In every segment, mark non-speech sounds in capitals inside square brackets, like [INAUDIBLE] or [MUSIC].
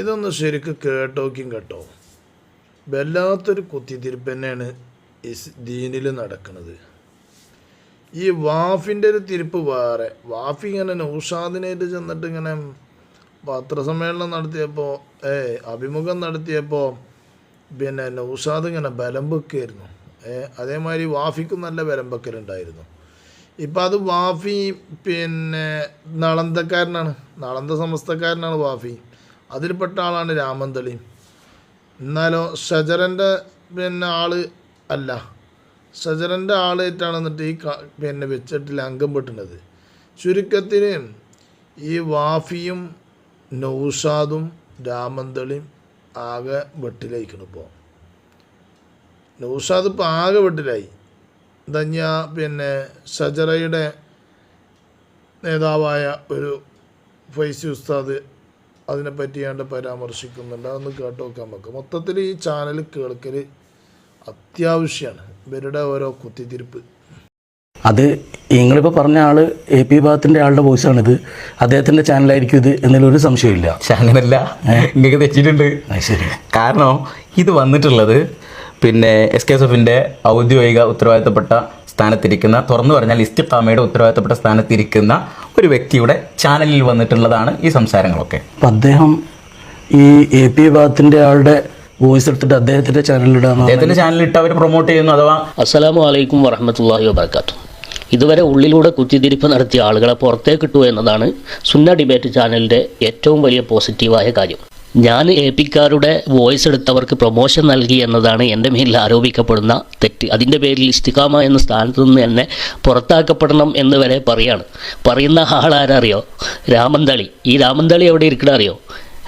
ഇതൊന്ന് ശരിക്ക് കേട്ടോക്കും കേട്ടോ. വല്ലാത്തൊരു കുത്തിത്തിരിപ്പ് തന്നെയാണ് ഇസ് ദീനിൽ നടക്കുന്നത് ഈ വാഫിന്റെ ഒരു തിരിപ്പ് വേറെ. വാഫി ഇങ്ങനെ നൗഷാദിനായിട്ട് ചെന്നിട്ട് ഇങ്ങനെ പത്രസമ്മേളനം നടത്തിയപ്പോൾ ഏ അഭിമുഖം നടത്തിയപ്പോൾ പിന്നെ നൗഷാദ് ഇങ്ങനെ ബലം വെക്കായിരുന്നു. ഏ അതേമാതിരി വാഫിക്കും നല്ല ബലം വെക്കലുണ്ടായിരുന്നു. ഇപ്പം അത് വാഫി പിന്നെ നളന്തക്കാരനാണ്. നളന്ത സമസ്തക്കാരനാണ് വാഫി. അതിൽപ്പെട്ട ആളാണ് രാമന്തളി എന്നാലോ ഷജറന്റെ പിന്നെ ആൾ അല്ല. ഷജറന്റെ ആളായിട്ടാണ് എന്നിട്ട് ഈ പിന്നെ വെച്ചിട്ടിൽ അംഗം പെട്ടുന്നത്. ചുരുക്കത്തിന് ഈ വാഫിയും നൗഷാദും രാമന്തളിയും ആകെ വെട്ടിലയിക്കണം ഇപ്പോൾ നൗഷാദ് ഇപ്പോൾ ആകെ വെട്ടിലായി. ധന്യ പിന്നെ ഷജറയുടെ നേതാവായ ഒരു ഫൈസി ഉസ്താദ് അതിനെ ഞാൻ പരാമർശിക്കുന്നുണ്ട്. അതൊന്ന് കേട്ട് നോക്കാൻ മൊത്തത്തിൽ ഈ ചാനൽ കേൾക്കൽ അത്യാവശ്യമാണ് ഇവരുടെ ഓരോ കുത്തിത്തിരിപ്പ്. അത് നിങ്ങളിപ്പോൾ പറഞ്ഞ ആൾ എ പി ഭാഗത്തിന്റെ ആളുടെ വോയിസാണിത്. അദ്ദേഹത്തിന്റെ ചാനലായിരിക്കും ഇത് എന്നതിലൊരു സംശയമില്ല. പക്ഷെ അങ്ങനല്ല. ഇങ്ങനെ തെറ്റിയിട്ടുണ്ട്. അത് ശരി. കാരണം ഇത് വന്നിട്ടുള്ളത് പിന്നെ എസ് കെ എസ് എഫിന്റെ ഔദ്യോഗിക ഉത്തരവാദിത്തപ്പെട്ട സ്ഥാനത്തിരിക്കുന്ന തുറന്നു പറഞ്ഞാൽ ഇസ്തിഖാമയുടെ ഉത്തരവാദിത്തപ്പെട്ട സ്ഥാനത്തിരിക്കുന്ന ഒരു വ്യക്തിയുടെ ചാനലിൽ വന്നിട്ടുള്ളതാണ് ഈ സംസാരങ്ങളൊക്കെ. അപ്പം അദ്ദേഹം ഈ എ പി ഭാഗത്തിന്റെ ആളുടെ വോയിസ് എടുത്തിട്ട് അദ്ദേഹത്തിന്റെ ചാനലിലിടാന്ന് അദ്ദേഹത്തിന്റെ ചാനലിട്ട് അവർ പ്രൊമോട്ട് ചെയ്യുന്നു അഥവാ അസ്സലാമു അലൈക്കും വറഹമത്തല്ലാഹി വബർക്കാത്തു ഇതുവരെ ഉള്ളിലൂടെ കുത്തിതിരിപ്പ് നടത്തിയ ആളുകളെ പുറത്തേക്ക് കിട്ടു എന്നതാണ് സുന്ന ഡിബേറ്റ് ചാനലിന്റെ ഏറ്റവും വലിയ പോസിറ്റീവായ കാര്യം. ഞാൻ എ പിക്കാരുടെ വോയിസ് എടുത്തവർക്ക് പ്രൊമോഷൻ നൽകി എന്നതാണ് എന്റെ മേലിൽ ആരോപിക്കപ്പെടുന്ന തെറ്റ്. അതിന്റെ പേരിൽ ഇഷ്ടികാമ എന്ന സ്ഥാനത്ത് നിന്ന് എന്നെ പുറത്താക്കപ്പെടണം എന്ന് വരെ പറയാണ്. പറയുന്ന ആളാരറിയോ? രാമന്തളി ഈ രാമന്തളി എവിടെ ഇരിക്കണ അറിയോ?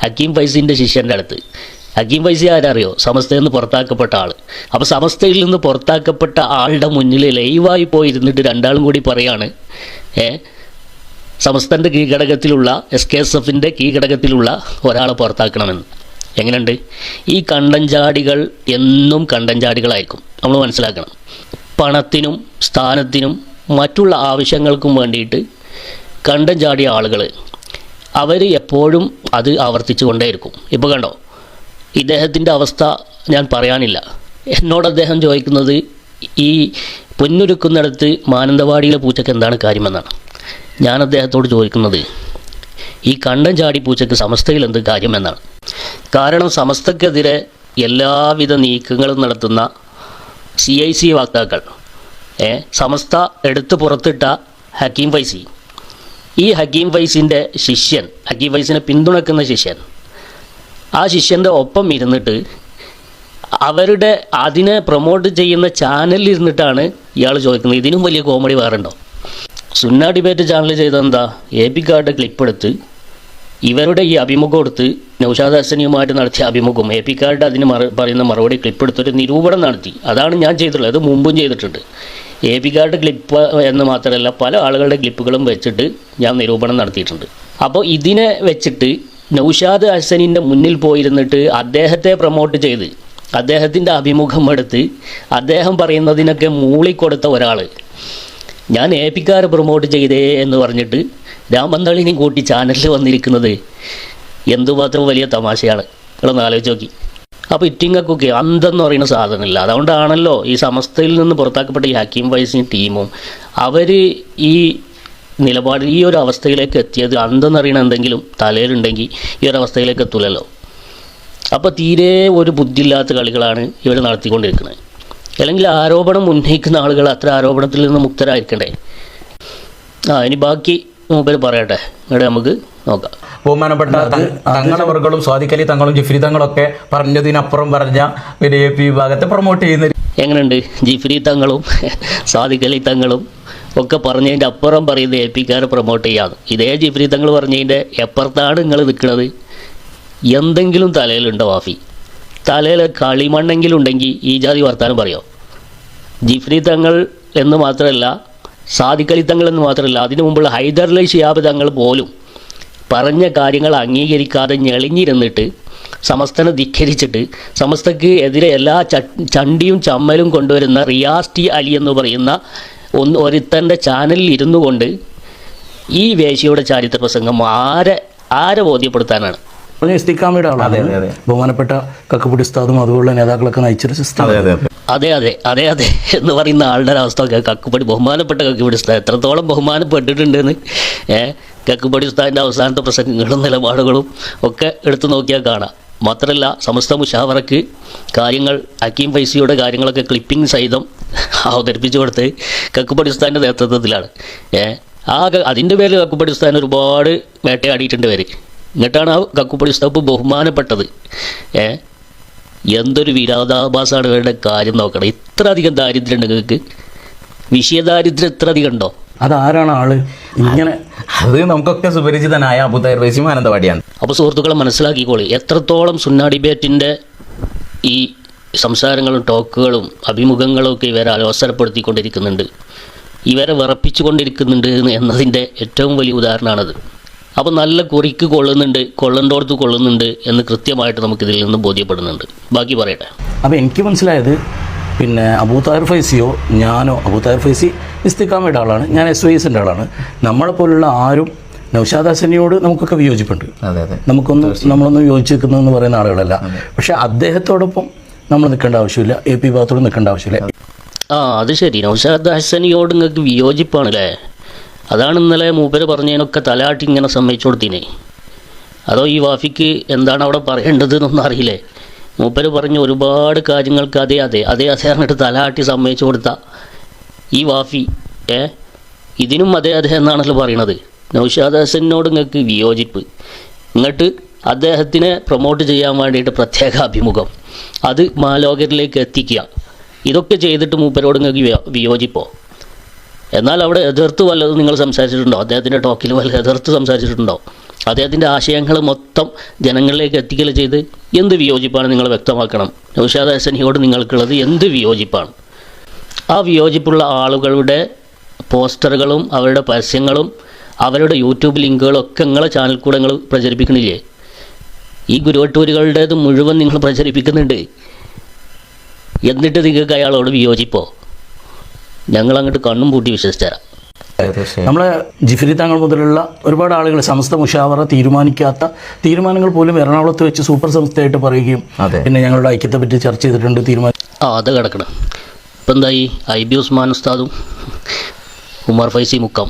ഹക്കീം ഫൈസിന്റെ ശിഷ്യന്റെ അടുത്ത്. ഹക്കീം ഫൈസി ആരറിയോ? സമസ്തയിൽ നിന്ന് പുറത്താക്കപ്പെട്ട ആൾ അപ്പോൾ സമസ്തയിൽ നിന്ന് പുറത്താക്കപ്പെട്ട ആളുടെ മുന്നിൽ ലൈവായി പോയിരുന്നിട്ട് രണ്ടാളും കൂടി പറയാണ് ഏ സമസ്തന്റെ കീഴ്ഘടകത്തിലുള്ള എസ് കെ എസ് എഫിന്റെ കീഴ്ഘടകത്തിലുള്ള ഒരാളെ പുറത്താക്കണമെന്ന്. എങ്ങനെയുണ്ട്? ഈ കണ്ടഞ്ചാടികൾ എന്നും കണ്ടഞ്ചാടികളായിരിക്കും. നമ്മൾ മനസ്സിലാക്കണം. പണത്തിനും സ്ഥാനത്തിനും മറ്റുള്ള ആവശ്യങ്ങൾക്കും വേണ്ടിയിട്ട് കണ്ടൻചാടിയ ആളുകൾ അവർ എപ്പോഴും അത് ആവർത്തിച്ചു കൊണ്ടേയിരിക്കും. ഇപ്പോൾ കണ്ടോ? ഇദ്ദേഹത്തിന്റെ അവസ്ഥ ഞാൻ പറയാനില്ല. എന്നോട് അദ്ദേഹം ചോദിക്കുന്നത് ഈ പൊന്നൊരുക്കുന്നിടത്ത് മാനന്തവാടിയിലെ പൂച്ചയ്ക്ക് എന്താണ് കാര്യമെന്നാണ്. ഞാൻ അദ്ദേഹത്തോട് ചോദിക്കുന്നത് ഈ കണ്ടം ചാടി പൂച്ചയ്ക്ക് സമസ്തയിൽ എന്ത് കാര്യമെന്നാണ്? കാരണം സമസ്തക്കെതിരെ എല്ലാവിധ നീക്കങ്ങളും നടത്തുന്ന സി ഐ സി വക്താക്കൾ ഏ സമസ്ത എടുത്തു പുറത്തിട്ട ഹക്കീം ഫൈസി. ഈ ഹക്കീം ഫൈസിന്റെ ശിഷ്യൻ ഹക്കീം ഫൈസിനെ പിന്തുണക്കുന്ന ശിഷ്യൻ ആ ശിഷ്യന്റെ ഒപ്പം ഇരുന്നിട്ട് അവരുടെ അതിനെ പ്രൊമോട്ട് ചെയ്യുന്ന ചാനലിൽ ഇരുന്നിട്ടാണ് ഇയാൾ ചോദിക്കുന്നത്. ഇതിനും വലിയ കോമഡി വേറുണ്ടോ? സുന്ന ഡിബേറ്റ് ചാനൽ ചെയ്തെന്താ എ പി കാർഡ് ക്ലിപ്പ് എടുത്ത് ഇവരുടെ ഈ അഭിമുഖം എടുത്ത് നൗഷാദ് ഹസനിയുമായിട്ട് നടത്തിയ അഭിമുഖം എ പി കാർഡ് അതിന് മറ പറയുന്ന മറുപടി ക്ലിപ്പ് എടുത്തൊരു നിരൂപണം നടത്തി. അതാണ് ഞാൻ ചെയ്തിട്ടുള്ളത്. അത് മുമ്പും ചെയ്തിട്ടുണ്ട്. എ പി കാർഡ് ക്ലിപ്പ് എന്ന് മാത്രമല്ല പല ആളുകളുടെ ക്ലിപ്പുകളും വെച്ചിട്ട് ഞാൻ നിരൂപണം നടത്തിയിട്ടുണ്ട്. അപ്പോൾ ഇതിനെ വെച്ചിട്ട് നൗഷാദ് ഹസനിന്റെ മുന്നിൽ പോയിരുന്നിട്ട് അദ്ദേഹത്തെ പ്രൊമോട്ട് ചെയ്ത് അദ്ദേഹത്തിന്റെ അഭിമുഖം എടുത്ത് അദ്ദേഹം പറയുന്നതിനൊക്കെ മൂളിക്കൊടുത്ത ഒരാൾ ഞാൻ എ പിക്കാർ പ്രൊമോട്ട് ചെയ്തേ എന്ന് പറഞ്ഞിട്ട് രാമന്തളിനെയും കൂട്ടി ചാനലിൽ വന്നിരിക്കുന്നത് എന്തുമാത്രം വലിയ തമാശയാണ്. നിങ്ങളൊന്ന് ആലോചിച്ച് നോക്കി. അപ്പോൾ ഇറ്റിങ്ങക്കൊക്കെ അന്തെന്ന് പറയുന്ന സാധനമില്ല. അതുകൊണ്ടാണല്ലോ ഈ സമസ്തയിൽ നിന്ന് പുറത്താക്കപ്പെട്ട ഈ ഹക്കീം വൈസിൻ ടീമും അവർ ഈ നിലപാട് ഈ ഒരു അവസ്ഥയിലേക്ക് എത്തിയത് അന്തെന്നറിയണ എന്തെങ്കിലും തലയിലുണ്ടെങ്കിൽ ഈ ഒരു അവസ്ഥയിലേക്ക് എത്തൂലല്ലോ. അപ്പോൾ തീരെ ഒരു ബുദ്ധിയില്ലാത്ത കളികളാണ് ഇവർ നടത്തിക്കൊണ്ടിരിക്കുന്നത്. അല്ലെങ്കിൽ ആരോപണം ഉന്നയിക്കുന്ന ആളുകൾ അത്ര ആരോപണത്തിൽ നിന്ന് മുക്തരായിരിക്കണ്ടേ? ആ ഇനി ബാക്കി മൂപ്പര് പറയട്ടെ. ഇവിടെ നമുക്ക് നോക്കാം. ബഹുമാനപ്പെട്ട വർഗങ്ങളും സ്വാദിക്കലി തങ്ങളും ജിഫ്രി തങ്ങളൊക്കെ പറഞ്ഞതിനപ്പുറം പറഞ്ഞ ബി എ പി വിഭാഗത്തെ പ്രൊമോട്ട് ചെയ്യുന്ന എങ്ങനെയുണ്ട്? ജിഫ്രി തങ്ങളും സാദിഖലി തങ്ങളും ഒക്കെ പറഞ്ഞതിന്റെ അപ്പുറം പറയുന്ന എ പിക്കാരെ പ്രൊമോട്ട് ചെയ്യാം ഇതേ ജിഫ്രി തങ്ങൾ പറഞ്ഞതിന്റെ എപ്പുറത്താണ് നിങ്ങൾ നിൽക്കുന്നത്? എന്തെങ്കിലും തലയിലുണ്ടോ വാഫി? തലയിൽ കളിമണ്ണെങ്കിലും ഉണ്ടെങ്കിൽ ഈ ജാതി വർത്താനം പറയോ? ജിഫ്രി തങ്ങൾ എന്ന് മാത്രമല്ല സാദിഖലി തങ്ങൾ എന്ന് മാത്രമല്ല അതിനു മുമ്പുള്ള ഹൈദർലി ഷിയാബ് തങ്ങൾ പോലും പറഞ്ഞ കാര്യങ്ങൾ അംഗീകരിക്കാതെ ഞെളിഞ്ഞിരുന്നിട്ട് സമസ്തനെ ധിഖരിച്ചിട്ട് സമസ്തക്ക് എതിരെ എല്ലാ ചണ്ടിയും ചമ്മലും കൊണ്ടുവരുന്ന റിയാസ് ടി അലി എന്ന് പറയുന്ന ഒന്ന് ഒരുത്തന്റെ ചാനലിൽ ഇരുന്നു കൊണ്ട് ഈ വേശിയുടെ ചാരിത്ര പ്രസംഗം ആരെ ആരെ ബോധ്യപ്പെടുത്താനാണ്? പറഞ്ഞ ഇസ്തിക്കാമയുടെ ആളാണ് അതെ, അതെ, അതെ. ബഹുമാനപ്പെട്ട കക്കപ്പുടി ഉസ്താദും അതുപോലുള്ള നേതാക്കളൊക്കെ നയിച്ചൊരു സിസ്റ്റം അതെ അതെ അതെ. അതെ എന്ന് പറയുന്ന ആളുടെ ഒരു അവസ്ഥ ഒക്കെ കക്കുപടി ബഹുമാനപ്പെട്ട കക്കുപടി ഉസ്താദ് എത്രത്തോളം ബഹുമാനപ്പെട്ടിട്ടുണ്ടെന്ന് ഏഹ് കക്കുപടി ഉസ്താദിന്റെ അവസാനത്തെ പ്രസംഗങ്ങളും നിലപാടുകളും ഒക്കെ എടുത്തു നോക്കിയാൽ കാണാം. മാത്രമല്ല സമസ്ത മുഷാവറക്ക് കാര്യങ്ങൾ അക്കീം ഫൈസിയുടെ കാര്യങ്ങളൊക്കെ ക്ലിപ്പിംഗ് സഹിതം അവതരിപ്പിച്ചു കൊടുത്ത് കക്കുപടി ഉസ്താദിന്റെ നേതൃത്വത്തിലാണ്. ഏഹ് ആ അതിന്റെ അതിന്റെ പേരിൽ കക്കുപടി ഉസ്താദിന് ഒരുപാട് വേട്ടയാടിയിട്ടുണ്ട് പേര് എന്നിട്ടാണ് ആ കക്കുപടി ഉസ്താദ് ബഹുമാനപ്പെട്ടത്. ഏ? എന്തൊരു വിരോധാഭാസമാണ് ഇവരുടെ കാര്യം നോക്കണം. ഇത്ര അധികം ദാരിദ്ര്യം ഉണ്ട് നിങ്ങൾക്ക്. വിഷയദാരിദ്ര്യം ഇത്ര അധികം ഉണ്ടോ? അതാരാണ് ആൾ? ഇങ്ങനെ അത് നമുക്കൊക്കെ സുപരിചിതനായ അബുദൈർ മാനന്തവാടിയാണ്. അപ്പോൾ സുഹൃത്തുക്കളെ മനസ്സിലാക്കിക്കോളി. എത്രത്തോളം സുന്ന ഡിബേറ്റിന്റെ ഈ സംസാരങ്ങളും ടോക്കുകളും അഭിമുഖങ്ങളും ഒക്കെ ഇവരെ അലോസരപ്പെടുത്തിക്കൊണ്ടിരിക്കുന്നുണ്ട് ഇവരെ വിറപ്പിച്ചുകൊണ്ടിരിക്കുന്നുണ്ട് എന്ന് എന്നതിന്റെ ഏറ്റവും വലിയ ഉദാഹരണമാണത്. അപ്പോൾ നല്ല കുറിക്ക് കൊള്ളുന്നുണ്ട് കൊള്ളണ്ടോടത്ത് കൊള്ളുന്നുണ്ട് എന്ന് കൃത്യമായിട്ട് നമുക്കിതിൽ നിന്ന് ബോധ്യപ്പെടുന്നുണ്ട്. ബാക്കി പറയട്ടെ. അപ്പോൾ എനിക്ക് മനസ്സിലായത് പിന്നെ അബൂതായർ ഫൈസിയോ ഞാനോ അബൂതായർ ഫൈസി ഇസ്തിക്കാമയുടെ ആളാണ് ഞാൻ എസ് വൈ എസിന്റെ ആളാണ്. നമ്മളെ പോലുള്ള ആരും നൗഷാദ് ഹസനിയോട് നമുക്കൊക്കെ വിയോജിപ്പുണ്ട്. അതെ അതെ. നമുക്കൊന്നും നമ്മളൊന്നും യോജിച്ച് നിൽക്കുന്നതെന്ന് പറയുന്ന ആളുകളല്ല. പക്ഷേ അദ്ദേഹത്തോടൊപ്പം നമ്മൾ നിൽക്കേണ്ട ആവശ്യമില്ല എ പി ഭാഗത്തോട് നിൽക്കേണ്ട ആവശ്യമില്ല. ആ അത് ശരി. നൗഷാദ് ഹസനിയോട് നിങ്ങൾക്ക് വിയോജിപ്പാണല്ലേ അതാണ് ഇന്നലെ മൂപ്പര് പറഞ്ഞതിനൊക്കെ തലാട്ടി ഇങ്ങനെ സമ്മതിച്ചു കൊടുത്തിനെ. അതോ ഈ വാഫിക്ക് എന്താണ് അവിടെ പറയേണ്ടത് എന്നൊന്നും അറിയില്ലേ? മൂപ്പര് പറഞ്ഞ ഒരുപാട് കാര്യങ്ങൾക്ക് അതെ അതെ അതെ അതെ പറഞ്ഞിട്ട് തലാട്ടി സമ്മതിച്ചു കൊടുത്ത ഈ വാഫി ഏ? ഇതിനും അതേ അതെ എന്നാണല്ലോ പറയണത്. നൗഷാദ് ഹസനോട് നിങ്ങൾക്ക് വിയോജിപ്പ്. എന്നിട്ട് അദ്ദേഹത്തിനെ പ്രൊമോട്ട് ചെയ്യാൻ വേണ്ടിയിട്ട് പ്രത്യേക അഭിമുഖം. അത് മാലോകരിലേക്ക് എത്തിക്കുക. ഇതൊക്കെ ചെയ്തിട്ട് മൂപ്പരോട് നിങ്ങൾക്ക് വിയോജിപ്പോ? എന്നാൽ അവിടെ എതിർത്ത് വല്ലതും നിങ്ങൾ സംസാരിച്ചിട്ടുണ്ടോ? അദ്ദേഹത്തിന്റെ ടോക്കിൽ വല്ല എതിർത്ത് സംസാരിച്ചിട്ടുണ്ടോ? അദ്ദേഹത്തിന്റെ ആശയങ്ങൾ മൊത്തം ജനങ്ങളിലേക്ക് എത്തിക്കൽ ചെയ്ത് എന്ത് വിയോജിപ്പാണ് നിങ്ങൾ വ്യക്തമാക്കണം? നൗഷാദ് ഹസനിയോട് നിങ്ങൾക്കുള്ളത് എന്ത് വിയോജിപ്പാണ്? ആ വിയോജിപ്പുള്ള ആളുകളുടെ പോസ്റ്ററുകളും അവരുടെ പരസ്യങ്ങളും അവരുടെ യൂട്യൂബ് ലിങ്കുകളും ഒക്കെ നിങ്ങളെ ചാനൽ കൂടെ നിങ്ങൾ പ്രചരിപ്പിക്കണില്ലേ? ഈ ഗുരുവട്ടൂരുകളുടേത് മുഴുവൻ നിങ്ങൾ പ്രചരിപ്പിക്കുന്നുണ്ട്. എന്നിട്ട് നിങ്ങൾക്ക് അയാളോട് വിയോജിപ്പോ? ഞങ്ങൾ അങ്ങോട്ട് കണ്ണും പൂട്ടി വിശ്വസിച്ചു തരാം തീർച്ചയായും നമ്മളെ ജിഫിരി താങ്കൾ മുതലുള്ള ഒരുപാട് ആളുകൾ സമസ്ത മുഷാവറ തീരുമാനിക്കാത്ത തീരുമാനങ്ങൾ പോലും എറണാകുളത്ത് വെച്ച് സൂപ്പർ സംസ്ഥയായിട്ട് പറയുകയും പിന്നെ ഞങ്ങളുടെ ഐക്യത്തെ പറ്റി ചർച്ച ചെയ്തിട്ടുണ്ട് തീരുമാനം ആ അത് കിടക്കണം. ഇപ്പം എന്തായി? ഐ ബി ഉസ്മാൻ ഉസ്താദും ഉമർ ഫൈസി മുക്കം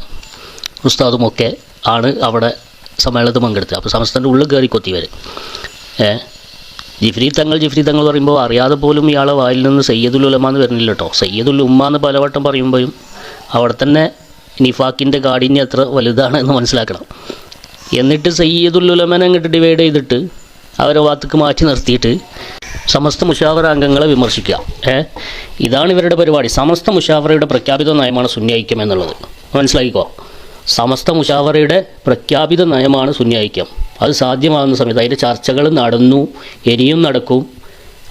ഉസ്താദും ഒക്കെ ആണ് അവിടെ സമ്മേളനത്തിൽ പങ്കെടുത്തത്. അപ്പോൾ സംസ്ഥാനത്തിന്റെ ഉള്ളിൽ കയറി കൊത്തി വരെ ഏ? ജിഫ്രി തങ്ങൾ ജിഫ്രി തങ്ങൾ പറയുമ്പോൾ അറിയാതെ പോലും ഇയാളെ വായിൽ നിന്ന് സയ്യദുൽ ഉലമ എന്ന് വരുന്നില്ല കേട്ടോ സയ്യദുൽ ഉമ്മ എന്ന് പലവട്ടം പറയുമ്പോഴും അവിടെ തന്നെ നിഫാക്കിന്റെ കാഠിന്യം എത്ര വലുതാണ് എന്ന് മനസ്സിലാക്കണം. എന്നിട്ട് സയ്യദുൽ ഉലമനെ അങ്ങോട്ട് ഡിവൈഡ് ചെയ്തിട്ട് അവരെ വാത്തക്ക് മാറ്റി നിർത്തിയിട്ട് സമസ്ത മുഷാവറ അംഗങ്ങളെ വിമർശിക്കുക. ഏ? ഇതാണ് ഇവരുടെ പരിപാടി. സമസ്ത മുഷാവറയുടെ പ്രഖ്യാപിത നയമാണ് സുന്നി ഐക്യം എന്നുള്ളത്. മനസ്സിലാക്കിക്കോ സമസ്ത മുഷാവറയുടെ പ്രഖ്യാപിത നയമാണ് സുന്യായിക്യം. അത് സാധ്യമാകുന്ന സമയത്ത് അതിന്റെ ചർച്ചകൾ നടന്നു ഇനിയും നടക്കും.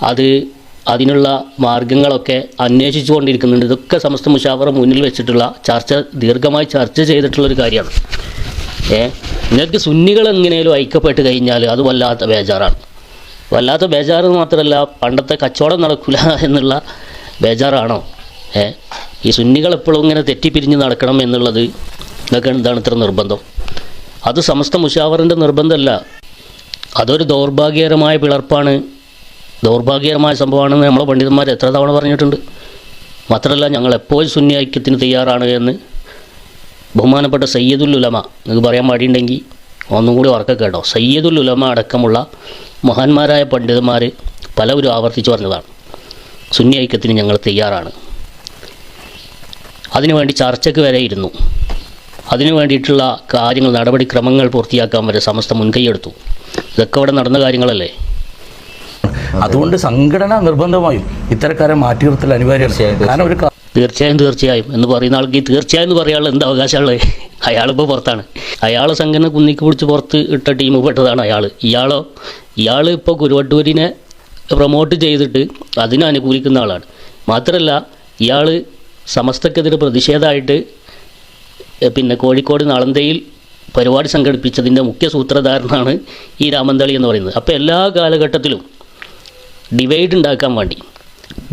അത് അതിനുള്ള മാർഗങ്ങളൊക്കെ അന്വേഷിച്ചു കൊണ്ടിരിക്കുന്നുണ്ട് ഇതൊക്കെ സമസ്ത മുഷാവറ മുന്നിൽ വെച്ചിട്ടുള്ള ചർച്ച ദീർഘമായി ചർച്ച ചെയ്തിട്ടുള്ളൊരു കാര്യമാണ്. ഏ? നിങ്ങൾക്ക് സുന്നികൾ എങ്ങനെയും ഐക്യപ്പെട്ട് കഴിഞ്ഞാൽ അത് വല്ലാത്ത ബേജാറാണ്. വല്ലാത്ത ബേജാറ് മാത്രമല്ല പണ്ടത്തെ കച്ചവടം നടക്കില്ല [LAUGHS] എന്നുള്ള ബേജാറാണോ? ഏ? ഈ സുന്നികൾ എപ്പോഴും ഇങ്ങനെ തെറ്റിപ്പിരിഞ്ഞ് നടക്കണം എന്നുള്ളത് നിങ്ങൾക്ക് എന്താണ് ഇത്ര നിർബന്ധം? അത് സമസ്ത മുഷാവറിന്റെ നിർബന്ധമല്ല. അതൊരു ദൗർഭാഗ്യകരമായ പിളർപ്പാണ്. ദൗർഭാഗ്യകരമായ സംഭവമാണെന്ന് നമ്മളെ പണ്ഡിതന്മാർ എത്ര തവണ പറഞ്ഞിട്ടുണ്ട്. മാത്രമല്ല ഞങ്ങൾ എപ്പോഴും സുന്നി ഐക്യത്തിന് തയ്യാറാണ് എന്ന് ബഹുമാനപ്പെട്ട സയ്യദുൽ ഉലമ നിങ്ങൾക്ക് പറയാൻ പാടിയുണ്ടെങ്കിൽ ഒന്നും കൂടി ഉറക്കെ കേട്ടോ. സയ്യദുൽ ഉലമ അടക്കമുള്ള മഹാന്മാരായ പണ്ഡിതന്മാർ പലവരും ആവർത്തിച്ചു പറഞ്ഞതാണ് സുന്നി ഞങ്ങൾ തയ്യാറാണ്. അതിനുവേണ്ടി ചർച്ചയ്ക്ക് വരെ ഇരുന്നു. അതിനു വേണ്ടിയിട്ടുള്ള കാര്യങ്ങൾ നടപടിക്രമങ്ങൾ പൂർത്തിയാക്കാൻ വരെ സമസ്ത മുൻകൈയെടുത്തു. ഇതൊക്കെ അവിടെ നടന്ന കാര്യങ്ങളല്ലേ? അതുകൊണ്ട് സംഘടന നിർബന്ധമായും ഇത്തരക്കാരെ മാറ്റി നിർത്തൽ അനിവാര്യമാണ് കാരണം ഒരു തീർച്ചയായും തീർച്ചയായും. എന്ന് പറയുന്ന ആൾക്ക് ഈ തീർച്ചയായും എന്ന് പറയാനുള്ള എന്താ അവകാശമുള്ളത്? അയാളിപ്പോൾ പുറത്താണ്. അയാൾ സംഘടന കുന്നിക്ക് പിടിച്ച് പുറത്ത് ഇട്ട ടീം പെട്ടതാണ് അയാൾ ഇയാളോ ഇയാൾ ഇപ്പോൾ കുരുവട്ടൂരിനെ പ്രൊമോട്ട് ചെയ്തിട്ട് അതിനെ അനുകൂലിക്കുന്ന ആളാണ്. മാത്രമല്ല ഇയാൾ സമസ്തക്കെതിരെ പ്രതിഷേധമായിട്ട് പിന്നെ കോഴിക്കോട് നളന്തയിൽ പരിപാടി സംഘടിപ്പിച്ചതിന്റെ മുഖ്യ സൂത്രധാരനാണ് ഈ രാമന്തളി എന്ന് പറയുന്നത്. അപ്പോൾ എല്ലാ കാലഘട്ടത്തിലും ഡിവൈഡ് ഉണ്ടാക്കാൻ വേണ്ടി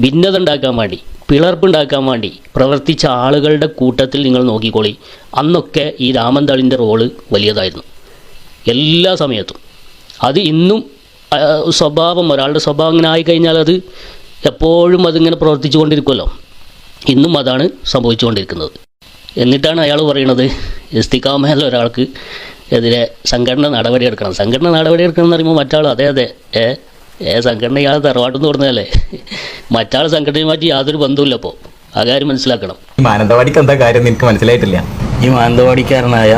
ഭിന്നത ഉണ്ടാക്കാൻ വേണ്ടി പിളർപ്പുണ്ടാക്കാൻ വേണ്ടി പ്രവർത്തിച്ച ആളുകളുടെ കൂട്ടത്തിൽ നിങ്ങൾ നോക്കിക്കോളി. അന്നൊക്കെ ഈ രാമന്തളിന്റെ റോൾ വലിയതായിരുന്നു. എല്ലാ സമയത്തും. അത് ഇന്നും സ്വഭാവം ഒരാളുടെ സ്വഭാവം ഇങ്ങനെ ആയിക്കഴിഞ്ഞാൽ അത് എപ്പോഴും അതിങ്ങനെ പ്രവർത്തിച്ചു കൊണ്ടിരിക്കുമല്ലോ ഇന്നും അതാണ് സംഭവിച്ചുകൊണ്ടിരിക്കുന്നത്. എന്നിട്ടാണ് അയാൾ പറയുന്നത് ഇസ്തിക്കാമേല ഒരാൾക്ക് എതിരെ സംഘടന നടപടിയെടുക്കണം സംഘടന നടപടിയെടുക്കണം എന്ന് പറയുമ്പോൾ മറ്റാൾ അതെ അതെ. ഏ ഏ സംഘടന ഇയാൾ തറവാട്ടെന്ന് പറഞ്ഞാലേ മറ്റാൾ സംഘടനയുമായിട്ട് യാതൊരു ബന്ധവുമില്ല അപ്പോൾ ആ കാര്യം മനസ്സിലാക്കണം. ഈ മാനന്തവാടിക്ക് എന്താ കാര്യം നിനക്ക് മനസ്സിലായിട്ടില്ല. ഈ മാനന്തവാടിക്കാരനായ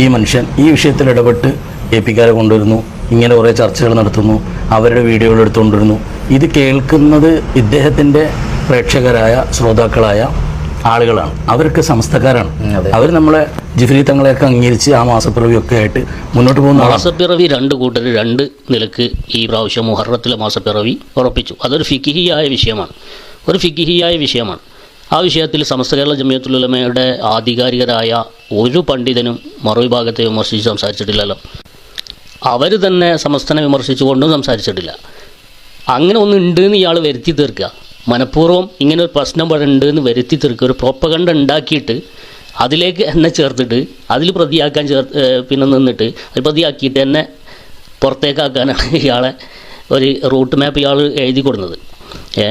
ഈ മനുഷ്യൻ ഈ വിഷയത്തിൽ ഇടപെട്ട് എ പിക്കാരെ കൊണ്ടുവരുന്നു. ഇങ്ങനെ കുറേ ചർച്ചകൾ നടത്തുന്നു. അവരുടെ വീഡിയോകൾ എടുത്തുകൊണ്ടിരുന്നു. ഇത് കേൾക്കുന്നത് ഇദ്ദേഹത്തിന്റെ പ്രേക്ഷകരായ ശ്രോതാക്കളായ ആളുകളാണ്. അവരൊക്കെ സമസ്തക്കാരാണ്. അവർ നമ്മളെ ജിഫ്രി തങ്ങളെയൊക്കെ അംഗീകരിച്ച് ആ മാസപ്പിറവിയൊക്കെ ആയിട്ട് മുന്നോട്ട് പോകുന്ന മാസപ്പിറവി രണ്ട് കൂട്ടർ രണ്ട് നിലയ്ക്ക് ഈ പ്രാവശ്യം മുഹറത്തിലെ മാസപ്പിറവി ഉറപ്പിച്ചു. അതൊരു ഫിക്കിഹിയായ വിഷയമാണ്. ഒരു ഫിക്കിഹിയായ വിഷയമാണ്. ആ വിഷയത്തിൽ സമസ്ത കേരള ജമിയത്തുലമയുടെ ആധികാരികരായ ഒരു പണ്ഡിതനും മറുവിഭാഗത്തെ വിമർശിച്ച് സംസാരിച്ചിട്ടില്ലല്ലോ. അവർ തന്നെ സമസ്തനെ വിമർശിച്ചുകൊണ്ടും സംസാരിച്ചിട്ടില്ല. അങ്ങനെ ഒന്ന് ഉണ്ട് എന്ന് ഇയാൾ വരുത്തി തീർക്കുക. മനഃപൂർവം ഇങ്ങനെ ഒരു പ്രശ്നം ഉണ്ട് എന്ന് വരുത്തി തീർക്കുക ഒരു പ്രോപ്പകണ്ട ഉണ്ടാക്കിയിട്ട് അതിലേക്ക് എന്നെ ചേർത്തിട്ട് അതിൽ പ്രതിയാക്കാൻ ചേർ പിന്നെ നിന്നിട്ട് അത് പ്രതിയാക്കിയിട്ട് എന്നെ പുറത്തേക്കാക്കാനാണ് [LAUGHS] ഇയാളെ ഒരു റൂട്ട് മാപ്പ് ഇയാൾ എഴുതി കൊടുക്കുന്നത് ഏ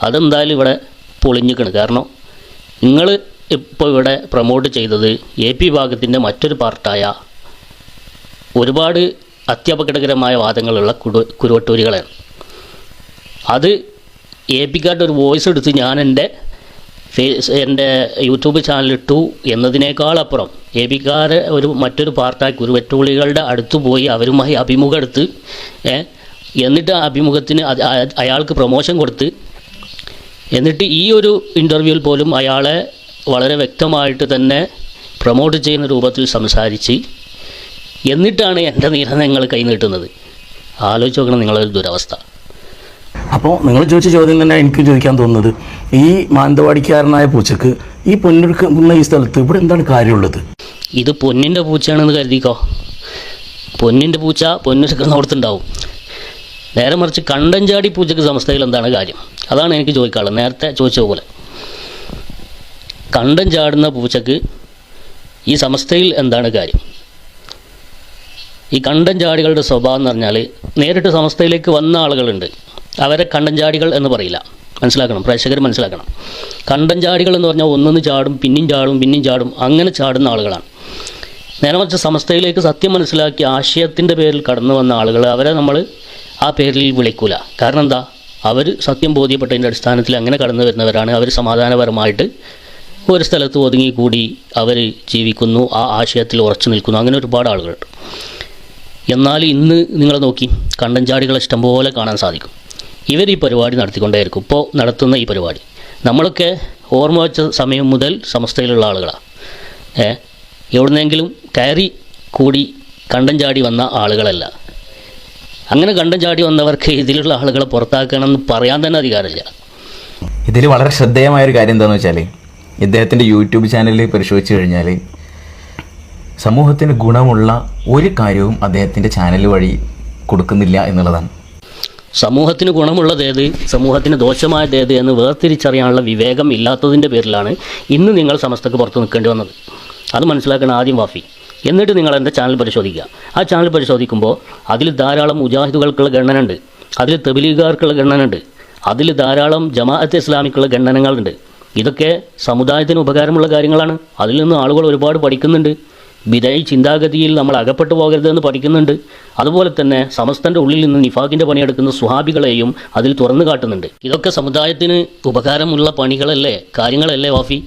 അതെന്തായാലും ഇവിടെ പൊളിഞ്ഞിക്കണം. കാരണം നിങ്ങൾ ഇപ്പോൾ ഇവിടെ പ്രൊമോട്ട് ചെയ്തത് എ പി വിഭാഗത്തിന്റെ മറ്റൊരു പാർട്ടായ ഒരുപാട് അത്യപകടകരമായ വാദങ്ങളുള്ള കുടു കുരുവട്ടൂരികളാണ് അത് എ പിക്കാരുടെ ഒരു വോയിസ് എടുത്ത് ഞാൻ എന്റെ ഫേസ് എന്റെ യൂട്യൂബ് ചാനൽ ഇട്ടു എന്നതിനേക്കാളപ്പുറം എ പിക്കാരെ ഒരു മറ്റൊരു പാർട്ടായി കുരുവറ്റൂളികളുടെ അടുത്ത് പോയി അവരുമായി അഭിമുഖം എടുത്ത് എന്നിട്ട് ആ അഭിമുഖത്തിന് അയാൾക്ക് പ്രൊമോഷൻ കൊടുത്ത് എന്നിട്ട് ഈ ഒരു ഇന്റർവ്യൂവിൽ പോലും അയാളെ വളരെ വ്യക്തമായിട്ട് തന്നെ പ്രൊമോട്ട് ചെയ്യുന്ന രൂപത്തിൽ സംസാരിച്ച് എന്നിട്ടാണ് എന്റെ നീല കൈ നീട്ടുന്നത് ആലോചിച്ച് നോക്കണം നിങ്ങളൊരു ദുരവസ്ഥ. അപ്പോൾ നിങ്ങൾ ചോദിച്ച ചോദ്യം തന്നെ എനിക്ക് ചോദിക്കാൻ തോന്നുന്നത് ഈ മാനന്തവാടിക്കാരനായ പൂച്ചക്ക് ഈ പൊന്നെടുക്കുന്ന ഈ സ്ഥലത്ത് ഇവിടെ എന്താണ് കാര്യമുള്ളത്? ഇത് പൊന്നിന്റെ പൂച്ചയാണെന്ന് കരുതിക്കോ? പൊന്നിന്റെ പൂച്ച പൊന്നെടുക്കുന്നിടത്തുണ്ടാവും നേരെ മറിച്ച് കണ്ടഞ്ചാടി പൂച്ചക്ക് സംസ്ഥയിൽ എന്താണ് കാര്യം? അതാണ് എനിക്ക് ചോദിക്കാനുള്ളത്. നേരത്തെ ചോദിച്ച പോലെ. കണ്ടം ചാടുന്ന പൂച്ചക്ക് ഈ സമസ്തയിൽ എന്താണ് കാര്യം? ഈ കണ്ടം ചാടികളുടെ സ്വഭാവം എന്ന് പറഞ്ഞാൽ നേരിട്ട് സമസ്തയിലേക്ക് വന്ന ആളുകളുണ്ട്. അവരെ കണ്ടൻചാടികൾ എന്ന് പറയില്ല. മനസ്സിലാക്കണം പ്രേക്ഷകർ മനസ്സിലാക്കണം. കണ്ടൻചാടികൾ എന്ന് പറഞ്ഞാൽ ഒന്നൊന്ന് ചാടും പിന്നെയും ചാടും പിന്നെയും ചാടും അങ്ങനെ ചാടുന്ന ആളുകളാണ്. നേരെ മറിച്ച് സമസ്തയിലേക്ക് സത്യം മനസ്സിലാക്കി ആശയത്തിന്റെ പേരിൽ കടന്നു വന്ന ആളുകൾ അവരെ നമ്മൾ ആ പേരിൽ വിളിക്കൂല. കാരണം എന്താ? അവർ സത്യം ബോധ്യപ്പെട്ടതിന്റെ അടിസ്ഥാനത്തിൽ അങ്ങനെ കടന്നു വരുന്നവരാണ്. അവർ സമാധാനപരമായിട്ട് ഒരു സ്ഥലത്ത് ഒതുങ്ങിക്കൂടി അവർ ജീവിക്കുന്നു ആ ആശയത്തിൽ ഉറച്ചു നിൽക്കുന്നു. അങ്ങനെ ഒരുപാട് ആളുകളുണ്ട്. എന്നാൽ ഇന്ന് നിങ്ങൾ നോക്കി കണ്ടഞ്ചാടികളെ ഇഷ്ടംപോലെ കാണാൻ സാധിക്കും. ഇവർ ഈ പരിപാടി നടത്തിക്കൊണ്ടേയിരിക്കും. ഇപ്പോൾ നടത്തുന്ന ഈ പരിപാടി. നമ്മളൊക്കെ ഓർമ്മ വെച്ച സമയം മുതൽ സമസ്തയിലുള്ള ആളുകളാണ് ഏ? എവിടുന്നെങ്കിലും കയറി കൂടി കണ്ടം ചാടി വന്ന ആളുകളല്ല. അങ്ങനെ കണ്ടം ചാടി വന്നവർക്ക് ഇതിലുള്ള ആളുകളെ പുറത്താക്കണമെന്ന് പറയാൻ തന്നെ അധികാരമില്ല. ഇതിൽ വളരെ ശ്രദ്ധേയമായ ഒരു കാര്യം എന്താണെന്ന് വെച്ചാൽ ഇദ്ദേഹത്തിന്റെ യൂട്യൂബ് ചാനലിൽ പരിശോധിച്ച് കഴിഞ്ഞാൽ സമൂഹത്തിന് ഗുണമുള്ള ഒരു കാര്യവും അദ്ദേഹത്തിന്റെ ചാനൽ വഴി കൊടുക്കുന്നില്ല എന്നുള്ളതാണ്. സമൂഹത്തിന് ഗുണമുള്ളതേത് സമൂഹത്തിന് ദോഷമായതേത് എന്ന് വേർതിരിച്ചറിയാനുള്ള വിവേകം ഇല്ലാത്തതിന്റെ പേരിലാണ് ഇന്ന് നിങ്ങൾ സമസ്തക്ക് പുറത്ത് നിൽക്കേണ്ടി വന്നത്. അത് മനസ്സിലാക്കണം ആദ്യം വാഫി. എന്നിട്ട് നിങ്ങൾ എന്റെ ചാനൽ പരിശോധിക്കുക. ആ ചാനൽ പരിശോധിക്കുമ്പോൾ അതിൽ ധാരാളം മുജാഹിദുകൾക്കുള്ള ഗണ്ണനുണ്ട് അതിൽ തെബിലീഗുകാർക്കുള്ള ഗണ്ണനുണ്ട് അതിൽ ധാരാളം ജമാഅത്ത് ഇസ്ലാമിക്കുള്ള ഗണനങ്ങളുണ്ട് ഇതൊക്കെ സമുദായത്തിന് ഉപകാരമുള്ള കാര്യങ്ങളാണ്. അതിൽ നിന്ന് ആളുകൾ ഒരുപാട് പഠിക്കുന്നുണ്ട്. വിധേയ ചിന്താഗതിയിൽ നമ്മൾ അകപ്പെട്ടു പോകരുതെന്ന് പഠിക്കുന്നുണ്ട്. അതുപോലെ തന്നെ സമസ്തന്റെ ഉള്ളിൽ നിന്ന് നിഫാഖിന്റെ പണിയെടുക്കുന്ന സുഹാബികളെയും അതിൽ തുറന്നു കാട്ടുന്നുണ്ട്. ഇതൊക്കെ സമുദായത്തിന് ഉപകാരമുള്ള പണികളല്ലേ കാര്യങ്ങളല്ലേ വാഫി?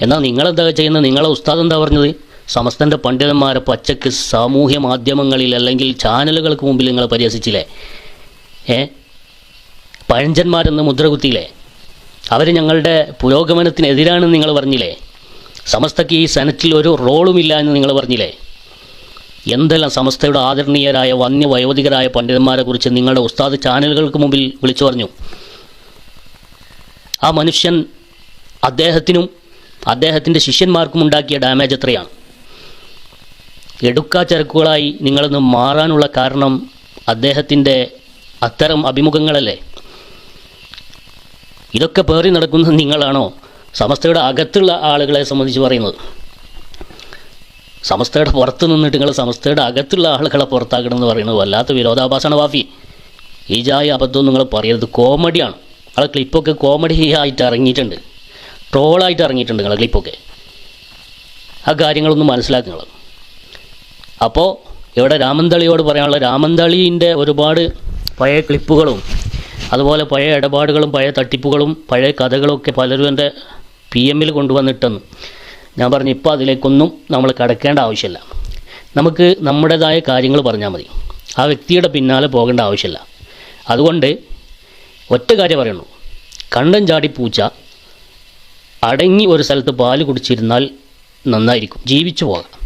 എന്നാൽ നിങ്ങളെന്താ ചെയ്യുന്നത്? നിങ്ങളെ ഉസ്താദ് എന്താ പറഞ്ഞത്? സമസ്തന്റെ പണ്ഡിതന്മാരെ പച്ചക്ക് സാമൂഹ്യ മാധ്യമങ്ങളിൽ അല്ലെങ്കിൽ ചാനലുകൾക്ക് മുമ്പിൽ നിങ്ങൾ പരിഹസിച്ചില്ലേ? ഏ? പഴഞ്ചന്മാരെന്ന് മുദ്രകുത്തിയില്ലേ? അവർ ഞങ്ങളുടെ പുരോഗമനത്തിനെതിരാണെന്ന് നിങ്ങൾ പറഞ്ഞില്ലേ? സമസ്തയ്ക്ക് ഈ സെനറ്റിൽ ഒരു റോളുമില്ല എന്ന് നിങ്ങൾ പറഞ്ഞില്ലേ? എന്തെല്ലാം സമസ്തയുടെ ആദരണീയരായ വന്യ വയോധികരായ പണ്ഡിതന്മാരെ കുറിച്ച് നിങ്ങളുടെ ഉസ്താദ് ചാനലുകൾക്ക് മുമ്പിൽ വിളിച്ചു പറഞ്ഞു. ആ മനുഷ്യൻ അദ്ദേഹത്തിനും അദ്ദേഹത്തിന്റെ ശിഷ്യന്മാർക്കും ഉണ്ടാക്കിയ ഡാമേജ് എത്രയാണ്? എടുക്കാ ചരക്കുകളായി നിങ്ങളൊന്ന് മാറാനുള്ള കാരണം അദ്ദേഹത്തിന്റെ അത്തരം അഭിമുഖങ്ങളല്ലേ? ഇതൊക്കെ പേറി നടക്കുന്നത് നിങ്ങളാണോ? സമസ്തയുടെ അകത്തുള്ള ആളുകളെ സംബന്ധിച്ച് പറയുന്നത്. സമസ്തയുടെ പുറത്ത് നിന്നിട്ട് നിങ്ങൾ സമസ്തയുടെ അകത്തുള്ള ആളുകളെ പുറത്താക്കണം എന്ന് പറയുന്നത് വല്ലാത്ത വിരോധാഭാസമാണ് വാഫി. ഈ ജായ അബദ്ധം നിങ്ങൾ പറയരുത്. കോമഡിയാണ്. നിങ്ങളെ ക്ലിപ്പൊക്കെ കോമഡി ആയിട്ട് ഇറങ്ങിയിട്ടുണ്ട്. ട്രോളായിട്ട് ഇറങ്ങിയിട്ടുണ്ട് നിങ്ങളെ ക്ലിപ്പൊക്കെ ആ കാര്യങ്ങളൊന്നും മനസ്സിലാക്കുക നിങ്ങൾ. അപ്പോൾ ഇവിടെ രാമന്തളിയോട് പറയാനുള്ള രാമന്തളീന്റെ ഒരുപാട് പഴയ ക്ലിപ്പുകളും അതുപോലെ പഴയ ഇടപാടുകളും പഴയ തട്ടിപ്പുകളും പഴയ കഥകളൊക്കെ പലരും എന്റെ പി എമ്മിൽ കൊണ്ടുവന്നിട്ടെന്ന്. ഞാൻ പറഞ്ഞു ഇപ്പോൾ അതിലേക്കൊന്നും നമ്മൾ കടക്കേണ്ട ആവശ്യമില്ല. നമുക്ക് നമ്മുടേതായ കാര്യങ്ങൾ പറഞ്ഞാൽ മതി. ആ വ്യക്തിയുടെ പിന്നാലെ പോകേണ്ട ആവശ്യമില്ല. അതുകൊണ്ട് ഒറ്റ കാര്യം പറയുന്നു. കണ്ടൻ ചാടി പൂച്ച അടങ്ങി ഒരു സ്ഥലത്ത് പാൽ കുടിച്ചിരുന്നാൽ നന്നായിരിക്കും. ജീവിച്ചു പോകാം.